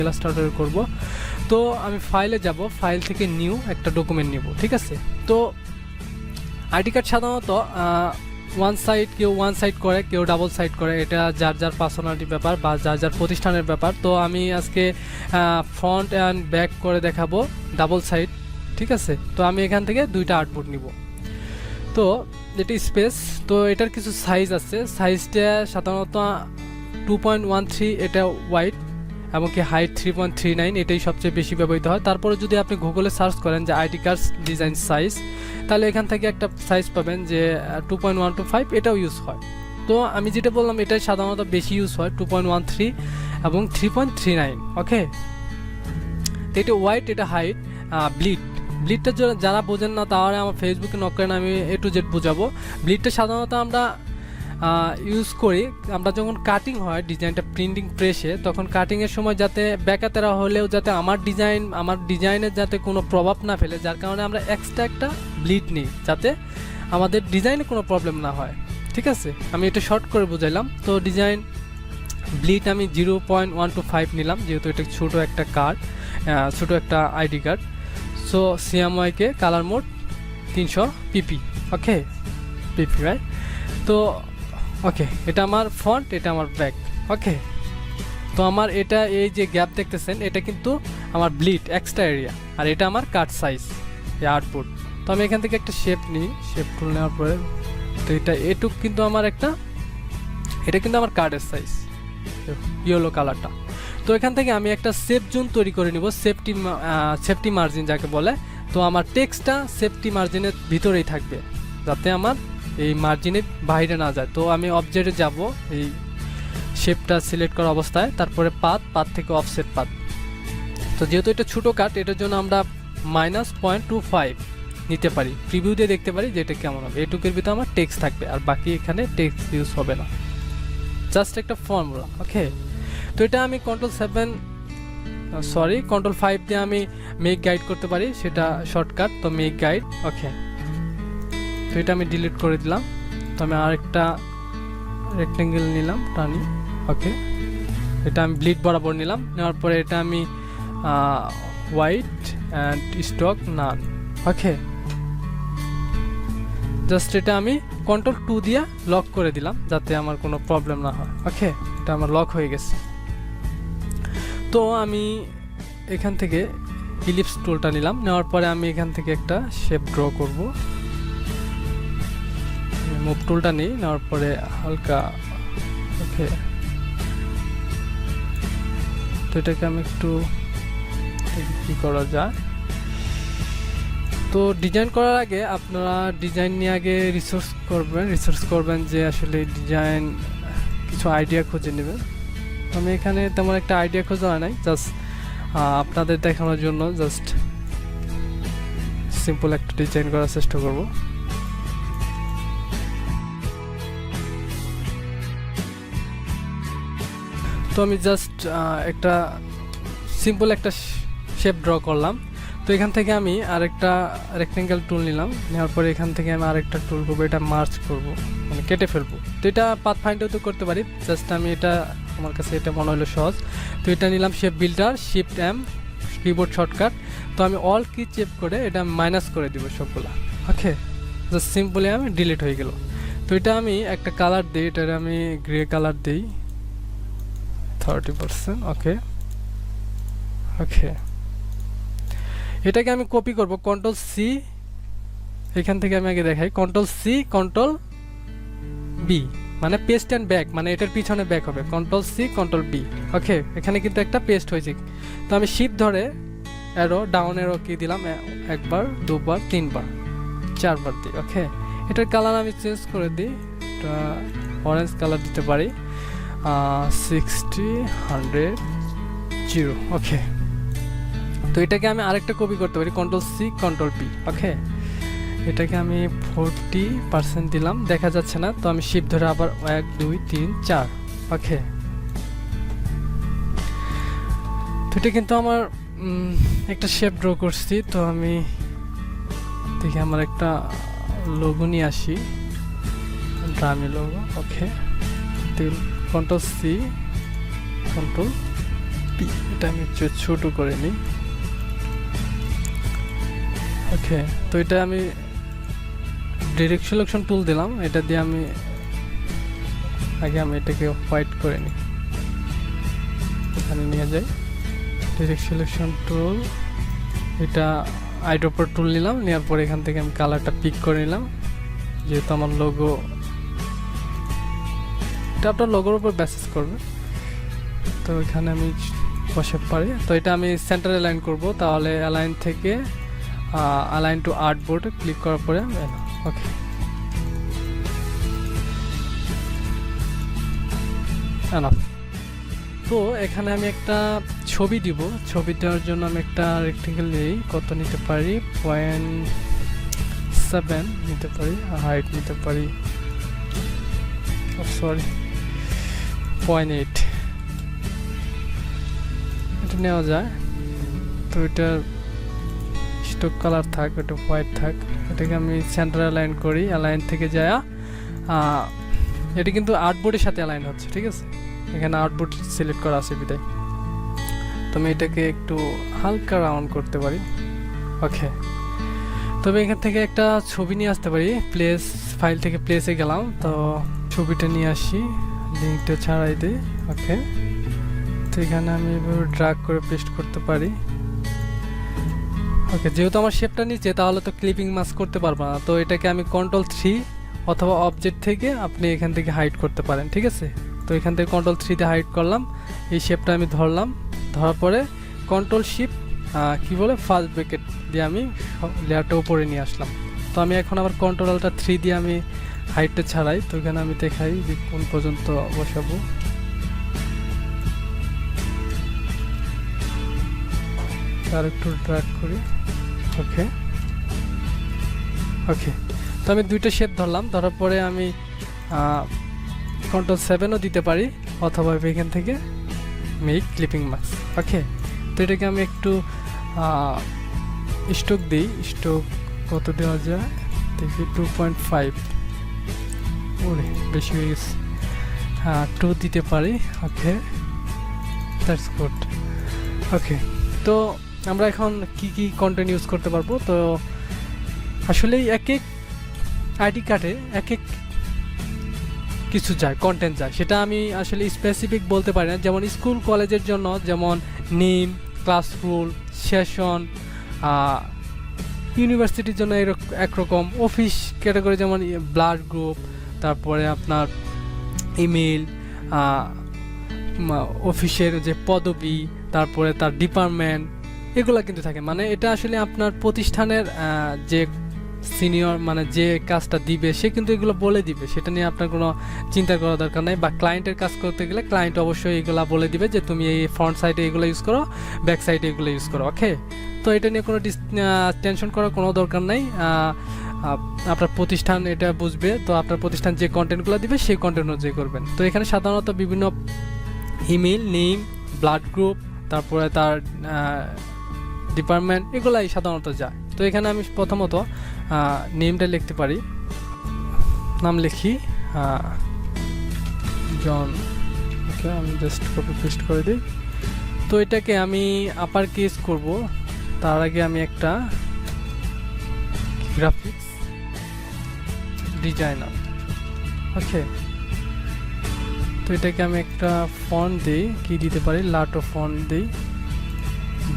Starter করব। তো আমি ফাইলে যাব ফাইল থেকে নিউ একটা ডকুমেন্ট নিব, ঠিক আছে? তো আইডি কার্ড সাধারণত ওয়ান সাইড কেউ ওয়ান সাইড করে, কেউ ডাবল সাইড করে, এটা যার যার পার্সোনালিটি ব্যাপার বা যার যার প্রতিষ্ঠানের ব্যাপার। তো আমি আজকে ফ্রন্ট অ্যান্ড ব্যাক করে দেখাবো ডাবল সাইড ঠিক আছে? তো আমি এখান থেকে দুইটা আউটপুট নিব। তো এটি স্পেস তো এটার কিছু সাইজ আছে। সাইজটা সাধারণত টু পয়েন্ট ওয়ান থ্রি এটা ওয়াইড এমনকি height three point three nine এটাই সবচেয়ে বেশি ব্যবহৃত হয়। তারপরে যদি আপনি গুগলে সার্চ করেন যে আইডি কার্ডস ডিজাইন সাইজ তাহলে এখান থেকে একটা সাইজ পাবেন যে two point one two five এটাও ইউজ হয়। তো আমি যেটা বললাম, এটাই সাধারণত বেশি ইউজ হয় টু পয়েন্ট ওয়ান থ্রি এবং three point three nine okay তো এটা হোয়াইট এটা হাইট ব্লিড ব্লিডটা যারা বোঝেন না তাহলে আমার ফেসবুকে নক করেন, আমি এ টু জেড বোঝাবো। ব্লিডটা সাধারণত আমরা ইউজ করি। আমরা যখন কাটিং হয় ডিজাইনটা প্রিন্টিং প্রেসে তখন কাটিংয়ের সময় যাতে ব্যাকাতেরা হলেও যাতে আমার ডিজাইন আমার ডিজাইনের যাতে কোনো প্রভাব না ফেলে, যার কারণে আমরা এক্সট্রা একটা ব্লিড নিই, যাতে আমাদের ডিজাইনে কোনো প্রবলেম না হয়। ঠিক আছে? আমি এটা শর্ট করে বুঝাইলাম। তো ডিজাইন ব্লিড আমি zero point one two five নিলাম, যেহেতু এটা ছোটো একটা কার্ড ছোটো একটা ID card so CMYK colour mode তিনশো পিপি ওকে পিপি রাইট তো ওকে এটা আমার ফ্রন্ট এটা আমার ব্যাক ওকে তো আমার এটা, এই যে গ্যাপ দেখতেছেন, এটা কিন্তু আমার ব্লিড এক্সট্রা এরিয়া আর এটা আমার কাট সাইজ আউটপুট তো আমি এখান থেকে একটা শেপ নিই শেপ টুল নেওয়ার পরে তো এটা, এটুক কিন্তু আমার একটা, এটা কিন্তু আমার কার্ডের সাইজ ইয়েলো কালারটা তো এখান থেকে আমি একটা সেফ জোন তৈরি করে নিব সেফটি সেফটি মার্জিন যাকে বলে। তো আমার টেক্সটটা সেফটি মার্জিনের ভিতরেই থাকবে, যাতে আমার এই মার্জিনের বাইরে না যায়। তো আমি অবজেক্টে যাব, এই শেপটা সিলেক্ট করা অবস্থায়, তারপরে পাত পাত থেকে অফসেট পাত তো যেহেতু এটা ছোটো কাট এটার জন্য আমরা মাইনাস পয়েন্ট টু ফাইভ নিতে পারি। প্রিভিউ দিয়ে দেখতে পারি যে এটা কেমন হবে। এটুকের ভিতরে আমার টেক্সট থাকবে, আর বাকি এখানে টেক্সট ইউজ হবে না। জাস্ট একটা ফর্মুলা ওকে তো এটা আমি control seven sorry control five দিয়ে আমি মেক গাইড করতে পারি। সেটা শর্টকাট তো মেক গাইড ওকে তো এটা আমি ডিলিট করে দিলাম। তো আমি আরেকটা রেক্টেঙ্গেল নিলাম টানি। ওকে এটা আমি ব্লিড বরাবর নিলাম। নেওয়ার পরে এটা আমি white and stock none okay just এটা আমি কন্ট্রোল টু দিয়ে লক করে দিলাম যাতে আমার কোনো প্রবলেম না হয়। ওকে এটা আমার লক হয়ে গেছে। তো আমি এখান থেকে ইলিপস টুলটা নিলাম। নেওয়ার পরে আমি এখান থেকে একটা শেপ ড্র করব। মুভ টুলটা নিই, নেওয়ার পরে হালকা, ওকে। তো এটাকে আমি একটু কি করা যায়। তো ডিজাইন করার আগে আপনারা ডিজাইন নিয়ে আগে রিসার্চ করবেন রিসার্চ করবেন যে আসলে ডিজাইন কিছু আইডিয়া খুঁজে নেবেন। আমি এখানে তেমন একটা আইডিয়া খোঁজা হয় নাই জাস্ট আপনাদের দেখানোর জন্য জাস্ট সিম্পল একটা ডিজাইন করার চেষ্টা করব। তো আমি জাস্ট একটা সিম্পল একটা শেপ ড্র করলাম। তো এখান থেকে আমি আরেকটা রেক্টেঙ্গেল টুল নিলাম। নেওয়ার পরে এখান থেকে আমি আরেকটা টুল করব, এটা মার্চ করব মানে কেটে ফেলব। তো এটা পাথ ফাইন্ডও তো করতে পারি জাস্ট আমি এটা, আমার কাছে এটা মনে হলো সহজ। তো এটা নিলাম shape builder shift M keyboard shortcut তো আমি অল কি চেপ করে এটা মাইনাস করে দিব সবগুলা। ওকে জাস্ট সিম্পলি আমি ডিলিট হয়ে গেল। তো এটা আমি একটা কালার দিই এটা আমি গ্রে কালার দিই। থার্টি পার্সেন্ট ওকে ওকে এটাকে আমি কপি করব কন্ট্রোল সি এখান থেকে আমি আগে দেখাই কন্ট্রোল সি কন্ট্রোল বি মানে পেস্ট অ্যান্ড ব্যাক মানে এটার পিছনে ব্যাক হবে control C control B okay এখানে কিন্তু একটা পেস্ট হয়েছে। তো আমি শিপ ধরে অ্যারো ডাউন অ্যারো কি দিলাম একবার, দুবার, তিনবার, চারবার দিই ওকে এটার কালার আমি চেঞ্জ করে দিই, এটা অরেঞ্জ কালার দিতে পারি। সিক্সটি হান্ড্রেড জিরো ওকে তো এটাকে আমি আরেকটা কপি করতে পারি control C control P okay এটাকে আমি ফোরটি পার্সেন্ট দিলাম, দেখা যাচ্ছে না, তো আমি শিপ ধরে আবার এক, দুই, তিন, চার ওকে তো এটা কিন্তু আমার একটা শেপ ড্র করছি, তো আমি দেখি আমার একটা লোগো আসি। Dummy logo okay control C, control P, এটা আমি ছোট করে নিই। ওকে, তো এটা আমি ডিরেক্ট সিলেকশন টুল দিলাম, এটা দিয়ে আমি আগে আমি এটাকে হোয়াইট করে নিই। এখানে নিয়ে যাই। ডিরেক্ট সিলেকশন টুল এটা আইড্রপার টুল নিলাম, নেওয়ার পরে এখান থেকে আমি কালারটা পিক করে নিলাম। যেহেতু আমার লোগো এটা আপনার লোগোর উপর বেসিস করবে। তো এখানে আমি বসে পারি। তো এটা আমি সেন্টার অ্যালাইন করব। তাহলে অ্যালাইন থেকে অ্যালাইন টু আর্ট বোর্ডে ক্লিক করার পরে ওকে তো এখানে আমি একটা ছবি দিব। ছবি দেওয়ার জন্য আমি একটা রেক্টেঙ্গেল নিই। কত নিতে পারি? পয়েন্ট সেভেন নিতে পারি। হাইট নিতে পারি। Sorry point eight. এটা নেওয়া যায়। তো এটার স্টোক কালার থাক, এটা হোয়াইট থাক, এটাকে আমি সেন্টার অ্যালাইন করি, অ্যালাইন থেকে যায় এটা কিন্তু আর্টবোর্ডের সাথে অ্যালাইন হচ্ছে, ঠিক আছে? এখানে আউটপুট সিলেক্ট করা আছে বিদায়। তো আমি এটাকে একটু হালকা রাউন্ড করতে পারি। ওকে। তবে এখান থেকে একটা ছবি নিয়ে আসতে পারি, প্লেস, ফাইল থেকে প্লেসে গেলাম, তো ছবিটা নিয়ে আসি। লিঙ্কটা ছাড়াই দিই ওকে তো এখানে আমি এভাবে ড্রাগ করে পেস্ট করতে পারি। ওকে যেহেতু আমার শেপটা নিচে, তাহলে তো ক্লিপিং মাস্ক করতে পারব না। তো এটাকে আমি কন্ট্রোল থ্রি অথবা অবজেক্ট থেকে আপনি এখান থেকে হাইড করতে পারেন, ঠিক আছে? তো এখান থেকে কন্ট্রোল থ্রিতে হাইড করলাম, এই শেপটা আমি ধরলাম। ধরার পরে কন্ট্রোল শিপ কি বলে ফার্স্ট ব্রেকেট দিয়ে আমি লেয়ারটা উপরে নিয়ে আসলাম। তো আমি এখন আবার কন্ট্রোলটা থ্রি দিয়ে আমি হাইটটা ছাড়াই, তো এখানে আমি দেখাই যে কোন পর্যন্ত বসাবো। আর একটু ড্রাগ করি। ওকে। ওকে। তো আমি দুইটা শেপ ধরলাম, ধরার পরে আমি কন্ট্রোল সেভেনও দিতে পারি, অথবা এখান থেকে মেক ক্লিপিং মাস্ক ওকে। তো এটাকে আমি একটু স্টোক দিই। স্টোক কত দেওয়া যায়? দেখি টু পয়েন্ট ফাইভ ওরে বেশি হয়ে গেছে। হ্যাঁ টু দিতে পারি। ওকে দ্যাটস গুড ওকে তো আমরা এখন কি কি কন্টেন্ট ইউজ করতে পারব? তো আসলেই এক এক আইডি কার্ডে এক এক কিছু যায় কন্টেন্ট যায়। সেটা আমি আসলে স্পেসিফিক বলতে পারি না। যেমন স্কুল কলেজের জন্য যেমন নিম ক্লাস রুল সেশন ইউনিভার্সিটির জন্য এরকম একরকম। অফিস ক্যাটাগরি যেমন ব্লাড গ্রুপ তারপরে আপনার ইমেল অফিসের যে পদবি, তারপরে তার ডিপার্টমেন্ট এগুলো কিন্তু থাকে। মানে এটা আসলে আপনার প্রতিষ্ঠানের যে সিনিয়র মানে যে কাজটা দিবে, সে কিন্তু এগুলো বলে দিবে। সেটা নিয়ে আপনার কোনো চিন্তা করার দরকার নেই। বা ক্লায়েন্টের কাজ করতে গেলে ক্লায়েন্ট অবশ্যই এগুলো বলে দিবে যে, তুমি এই ফ্রন্ট সাইডে এগুলো ইউজ করো ব্যাক সাইডে এগুলো ইউজ করো। ওকে তো এটা নিয়ে কোনো টেনশন করার কোনো দরকার নেই। আপনার প্রতিষ্ঠান এটা বুঝবে, তো আপনার প্রতিষ্ঠান যে কন্টেন্টগুলো দিবে সেই কন্টেন্ট অনুযায়ী করবেন। তো এখানে সাধারণত বিভিন্ন ইমেল নেম ব্লাড গ্রুপ তারপরে তার ডিপার্টমেন্ট এগুলাই সাধারণত যায়। তো এখানে আমি প্রথমত নেমটা লিখতে পারি। নাম লিখি জন, ওকে, আমি জাস্ট কপি পেস্ট করে দিই। তো এটাকে আমি আপার কেস করব। তার আগে আমি একটা গ্রাফিক্স ডিজাইনার ওকে তো এটাকে আমি একটা ফন্ট দিই, কি দিতে পারি? লাটো ফন্ট দিই।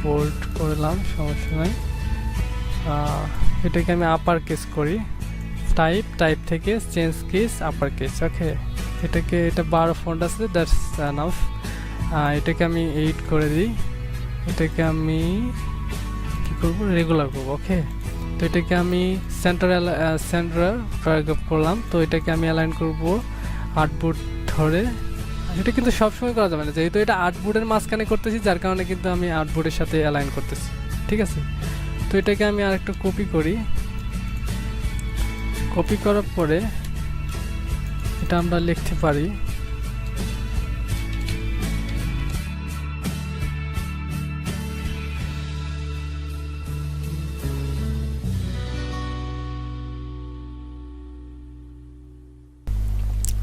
বোল্ড করলাম সমস্যা নাই। এটাকে আমি আপার কেস করি। টাইপ টাইপ থেকে change case upper case okay এটাকে, এটা বারো ফন্ট আছে দ্যাটস নাফ এটাকে আমি এইট করে দিই। এটাকে আমি কী করব? রেগুলার করব ওকে তো এটাকে আমি সেন্টার সেন্টার প্যারাগ্রাফ করলাম। তো এটাকে আমি অ্যালাইন করব আর্টবোর্ড ধরে। এটা কিন্তু সবসময় করা যাবে না। যেহেতু এটা আর্টবোর্ডের মাঝখানে করতেছি, যার কারণে কিন্তু আমি আর্টবোর্ডের সাথে অ্যালাইন করতেছি। ঠিক আছে? তো এটাকে আমি আর একটু কপি করি। কপি করার পরে এটা আমরা লিখতে পারি।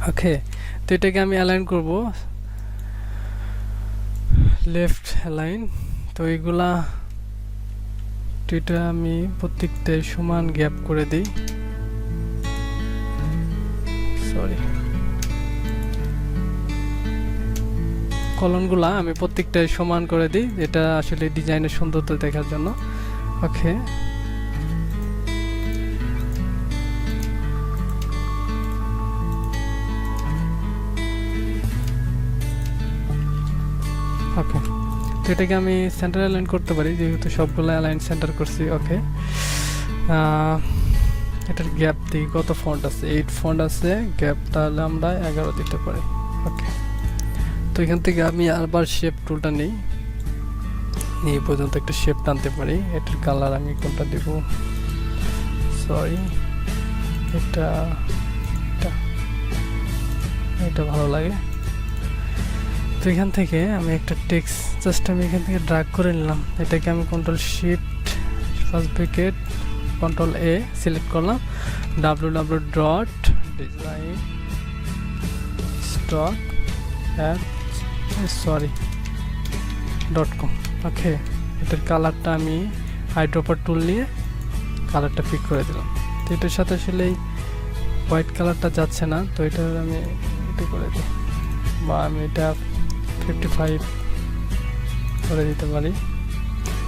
ওকে তো এটাকে আমি অ্যালাইন করব। লেফট লাইন তো এগুলা তো এটা আমি প্রত্যেকটাই সমান গ্যাপ করে দিই। সরি কলনগুলা আমি প্রত্যেকটাই সমান করে দিই, এটা আসলে ডিজাইনের সৌন্দর্য দেখার জন্য। ওকে তো এটাকে আমি সেন্টার অ্যালাইন করতে পারি, যেহেতু সবগুলো অ্যালাইন সেন্টার করছি ওকে এটার গ্যাপ দিই কত ফন্ট আছে এইট ফন্ট আছে গ্যাপ তাহলে আমরা এগারো দিতে পারি ওকে তো এখান থেকে আমি আবার শেপ টুলটা নিই, এই পর্যন্ত একটা শেপ টানতে পারি, এটার কালার আমি কোনটা দেব? সরি এটা এটা ভালো লাগে। তো এখান থেকে আমি একটা টেক্স জাস্ট আমি এখান থেকে ড্রাগ করে নিলাম। এটাকে আমি control shift first bracket control A select করলাম। W W dot design stock sorry dot com okay এটার কালারটা আমি হাইড্রোপার টুল নিয়ে কালারটা পিক করে দিলাম। তো এটার সাথে আসলে এই হোয়াইট কালারটা যাচ্ছে না, তো এটা আমি এটা করে দিই। বা আমি এটা ফিফটি ফাইভ করে দিতে পারি।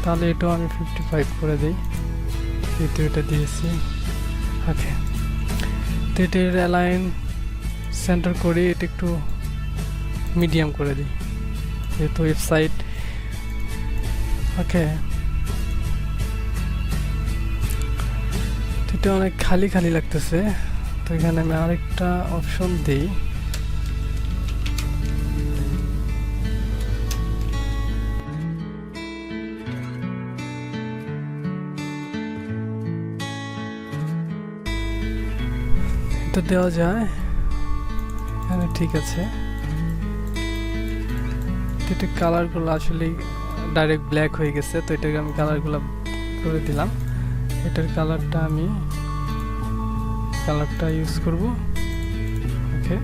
তাহলে এটাও আমি ফিফটি ফাইভ করে দিই। যেহেতু এটা দিয়েছি। ওকে। তো এটার অ্যালাইন সেন্টার করি এটা একটু মিডিয়াম করে দিই। যেহেতু ওয়েবসাইট ওকে। এটা অনেক খালি খালি লাগতেছে। তো এখানে আমি আরেকটা অপশন দিই। এটা দেওয়া যায়। এখানে ঠিক আছে। এটা কালারগুলো আসলে ডাইরেক্ট ব্ল্যাক হয়ে গেছে, তো এটাকে আমি কালারগুলো করে দিলাম। এটার কালারটা আমি কালারটা ইউজ করব। ওকে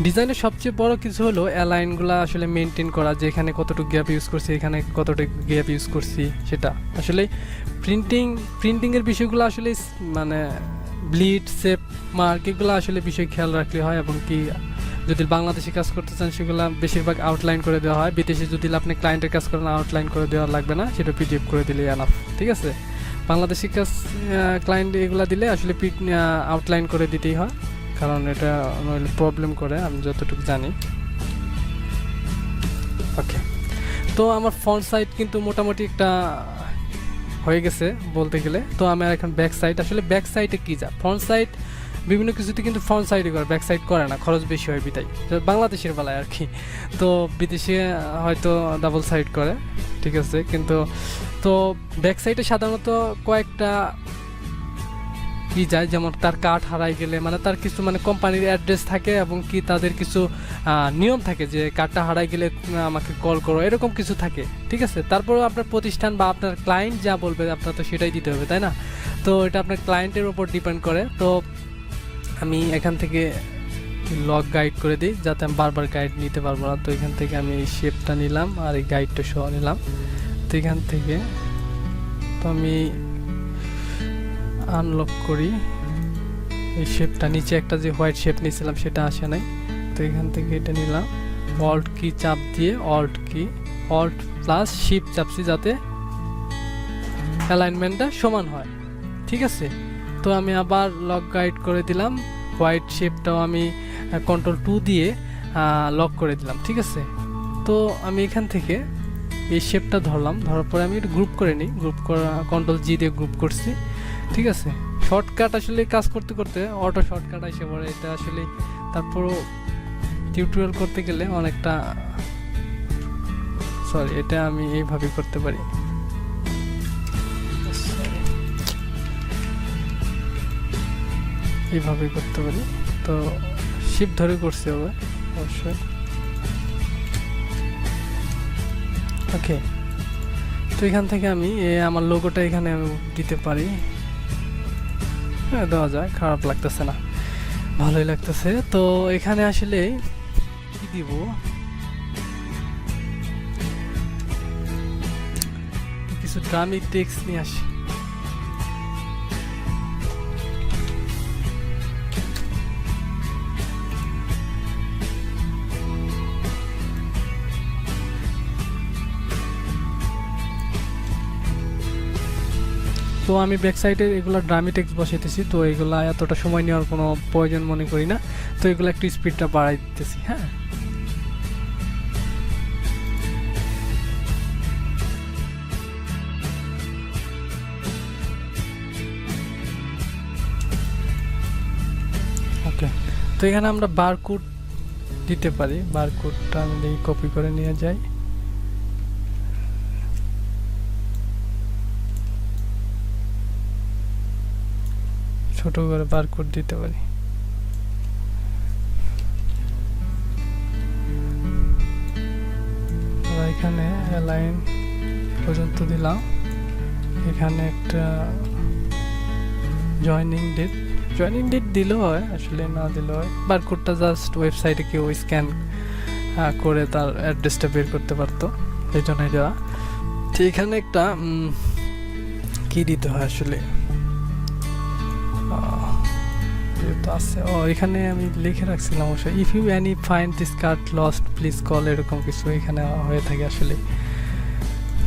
ডিজাইনের সবচেয়ে বড় কিছু হলো অ্যালাইনগুলো আসলে মেনটেন করা, যে এখানে কতটুকু গ্যাপ ইউজ করছি, এখানে কতটুকু গ্যাপ ইউজ করছি, সেটা। আসলে প্রিন্টিং প্রিন্টিংয়ের বিষয়গুলো আসলে মানে ব্লিড সেপ মার্ক এগুলো আসলে বিষয় খেয়াল রাখলে হয় এবং কি যদি বাংলাদেশে কাজ করতে চান, সেগুলো বেশিরভাগ আউটলাইন করে দেওয়া হয়। বিদেশে যদি আপনি ক্লায়েন্টের কাজ করেন আউটলাইন করে দেওয়া লাগবে না, সেটা পিডিএফ করে দিলে এনাফ ঠিক আছে? বাংলাদেশি কাজ ক্লায়েন্ট এগুলো দিলে আসলে আউটলাইন করে দিতেই হয়। কারণ এটা প্রবলেম করে, আমি যতটুকু জানি। ওকে তো আমার ফ্রন্ট সাইড কিন্তু মোটামুটি একটা হয়ে গেছে বলতে গেলে। তো আমার এখন ব্যাক সাইড আসলে ব্যাক সাইডে কি যা? ফ্রন্ট সাইড বিভিন্ন কিছুতে কিন্তু ফ্রন্ট সাইডে করে ব্যাক সাইড করে না, খরচ বেশি হয় বিদায়। বাংলাদেশের বেলায় আর কি। তো বিদেশে হয়তো ডাবল সাইড করে, ঠিক আছে। কিন্তু তো ব্যাক সাইডে সাধারণত কয়েকটা কি যায়, যেমন তার কার্ড হারাই গেলে মানে তার কিছু মানে কোম্পানির অ্যাড্রেস থাকে এবং কি তাদের কিছু নিয়ম থাকে যে কার্ডটা হারাই গেলে আমাকে কল করো, এরকম কিছু থাকে, ঠিক আছে? তারপরেও আপনার প্রতিষ্ঠান বা আপনার ক্লায়েন্ট যা বলবে, আপনার তো সেটাই দিতে হবে, তাই না? তো এটা আপনার ক্লায়েন্টের উপর ডিপেন্ড করে। তো আমি এখান থেকে লগ গাইড করে দিই, যাতে আমি বারবার গাইড নিতে পারব না। তো এখান থেকে আমি এই শেপটা নিলাম আর এই গাইডটা সহ নিলাম। তো এখান থেকে, তো আমি আনলক করি। এই শেপটা নিচে একটা যে হোয়াইট শেপ নিয়েছিলাম, সেটা আসে নাই। তো এখান থেকে এটা নিলাম। অল্ট কি চাপ দিয়ে অল্ট কি অল্ট প্লাস শিপ চাপছি যাতে অ্যালাইনমেন্টটা সমান হয়। ঠিক আছে? তো আমি আবার লক গাইড করে দিলাম। হোয়াইট শেপটাও আমি কন্ট্রোল টু দিয়ে লক করে দিলাম। ঠিক আছে? তো আমি এখান থেকে এই শেপটা ধরলাম। ধরার পরে আমি এটা গ্রুপ করে নিই। গ্রুপ করা কন্ট্রোল জি দিয়ে গ্রুপ করছি। ঠিক আছে। শর্টকাট আসলে কাজ করতে করতে অটো শর্টকাট এসে পড়ে। এটা আসলে তারপরও টিউটোরিয়াল করতে গেলে অনেকটা সরি এটা আমি এইভাবে করতে পারি. এইভাবে করতে পারি। তো শিপ ধরে করছি হবে অবশ্যই। ওকে তো এখান থেকে আমি আমার লোগোটা এখানে আমি দিতে পারি। দেওয়া যায়। খারাপ লাগতেছে না। ভালোই লাগতেছে। তো এখানে আসলে কি দিব? কিছু ড্রামি টেক্স নিয়ে আসি। তো আমি ব্যাক সাইডে এগুলো ড্রামি টেক্স বসাইতেছি তো এগুলো এতটা সময় নেওয়ার কোনো প্রয়োজন মনে করি না। তো এগুলো একটু স্পিডটা বাড়াই দিতেছি হ্যাঁ? ওকে তো এখানে আমরা বারকোড দিতে পারি। বারকোডটা আমি কপি করে নিয়ে যাই। ছোট করে বারকোড দিতে পারি। এখানে লাইন পর্যন্ত দিলাম। এখানে একটা জয়নিং ডেট জয়নিং ডেট দিলেও হয়, আসলে না দিলেও হয়। বারকোডটা জাস্ট ওয়েবসাইটে কেউ স্ক্যান করে তার অ্যাড্রেসটা বের করতে পারতো। এই জন্যই দেওয়া। তো এখানে একটা কি দিতে হয় আসলে? যেহেতু আছে। ও, এখানে আমি লিখে রাখছিলাম অবশ্য if you any find this card lost please call এরকম কিছু এখানে হয়ে থাকে আসলে।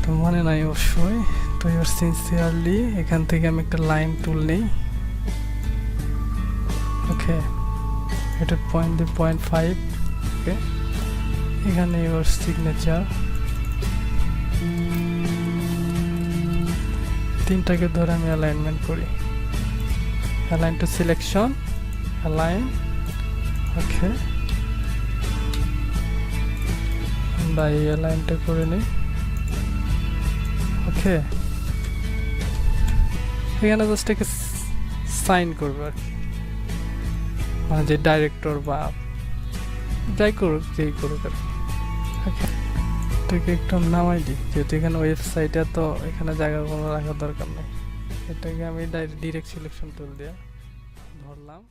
তো মনে নাই অবশ্যই। তো ইউর সিনসিয়ারলি এখান থেকে আমি একটা লাইন তুল নেই। ওকে এটা পয়েন্ট দি পয়েন্ট ফাইভ ওকে এখানে ইউর সিগনেচার তিনটাকে ধরে আমি অ্যালাইনমেন্ট করি। Align to selection. Align. Okay. আমরা এই অ্যালাইনটা করে নিই। ওকে এখানে জাস্ট একে সাইন করবে আর কি। মানে যে ডাইরেক্টর বা যাই করুক, যেই করুক আর কি। একটু নামাই দিই। যেহেতু এখানে ওয়েবসাইটে তো এখানে জায়গা কোনো রাখার দরকার নেই। এটাকে আমি ডাইরেক্ট সিলেকশন টুল দিয়ে ধরলাম।